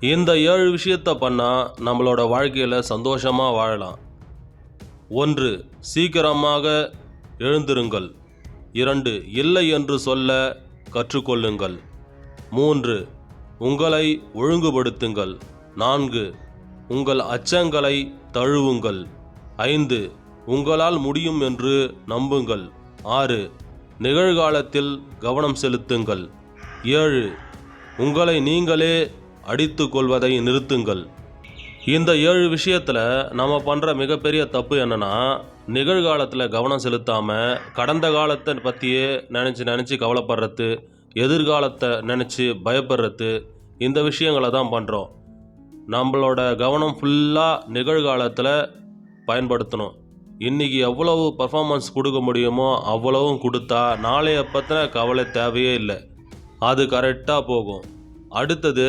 இந்த ஏழு விஷயத்தை பண்ணால் நம்மளோட வாழ்க்கையில் சந்தோஷமாக வாழலாம். ஒன்று சீக்கிரமாக எழுந்திருங்கள். இரண்டு இல்லை என்று சொல்ல கற்றுக்கொள்ளுங்கள். மூன்று உங்களை ஒழுங்குபடுத்துங்கள். நான்கு உங்கள் அச்சங்களை தழுவுங்கள். ஐந்து உங்களால் முடியும் என்று நம்புங்கள். ஆறு நிகழ்காலத்தில் கவனம் செலுத்துங்கள். ஏழு உங்களை நீங்களே அடித்து கொள்வதை நிறுத்துங்கள். இந்த ஏழு விஷயத்தில் நம்ம பண்ணுற மிகப்பெரிய தப்பு என்னென்னா நிகழ்காலத்தில் கவனம் செலுத்தாமல் கடந்த காலத்தை பற்றியே நினச்சி நினச்சி கவலைப்படுறது எதிர்காலத்தை நினச்சி பயப்படுறது இந்த விஷயங்களை தான் பண்ணுறோம் நம்மளோட கவனம் ஃபுல்லாக நிகழ்காலத்தில் பயன்படுத்தணும். இன்றைக்கி எவ்வளவு பர்ஃபார்மன்ஸ் கொடுக்க முடியுமோ அவ்வளவும் கொடுத்தா நாளைய பற்றின கவலை தேவையே இல்லை. அது கரெக்டாக போகும். அடுத்தது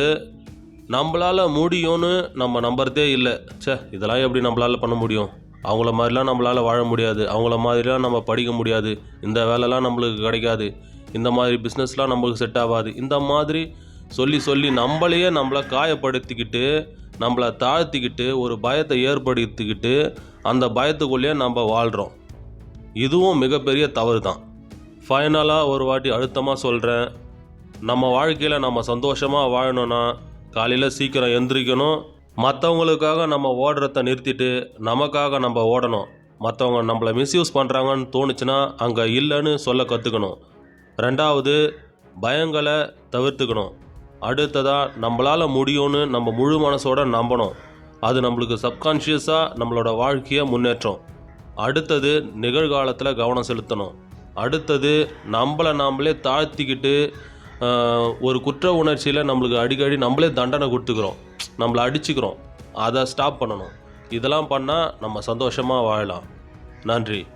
நம்மளால் முடியும்னு நம்ம நம்புறதே இல்லை. ச்சே இதெல்லாம் எப்படி நம்மளால் பண்ண முடியும்? அவங்கள மாதிரிலாம் நம்மளால் வாழ முடியாது. அவங்கள மாதிரிலாம் நம்ம படிக்க முடியாது. இந்த வேலைலாம் நம்மளுக்கு கிடைக்காது. இந்த மாதிரி பிஸ்னஸ்லாம் நம்மளுக்கு செட் ஆகாது. இந்த மாதிரி சொல்லி சொல்லி நம்மளையே நம்மளை காயப்படுத்திக்கிட்டு நம்மளை தாழ்த்திக்கிட்டு ஒரு பயத்தை ஏற்படுத்திக்கிட்டு அந்த பயத்துக்குள்ளேயே நம்ம வாழ்கிறோம் இதுவும் மிகப்பெரிய தவறு தான் ஃபைனலாக ஒரு வாட்டி அழுத்தமாக சொல்கிறேன் நம்ம வாழ்க்கையில் நம்ம சந்தோஷமாக வாழணும்னா காலையில் சீக்கிரம் எந்திரிக்கணும். மற்றவங்களுக்காக நம்ம ஓடுறத நிறுத்திட்டு நமக்காக நம்ம ஓடணும். மற்றவங்க நம்மளை மிஸ்யூஸ் பண்ணுறாங்கன்னு தோணுச்சுன்னா அங்கே இல்லைன்னு சொல்ல கற்றுக்கணும் ரெண்டாவது பயங்களை தவிர்த்துக்கணும். அடுத்ததாக நம்மளால் முடியும்னு நம்ம முழு மனசோட நம்பணும். அது நம்மளுக்கு சப்கான்ஷியஸாக நம்மளோட வாழ்க்கையை முன்னேற்றம். அடுத்தது நிகழ்காலத்தில் கவனம் செலுத்தணும். அடுத்தது நம்மளை நாமளே தாழ்த்திக்கிட்டு ஒரு குற்ற உணர்ச்சியில் நம்மளுக்கு அடிக்கடி நம்மளே தண்டனை கொடுத்துக்கிறோம். நம்மளை அடிச்சுக்கிறோம். அதை ஸ்டாப் பண்ணணும். இதெல்லாம் பண்ணால் நம்ம சந்தோஷமாக வாழலாம். நன்றி.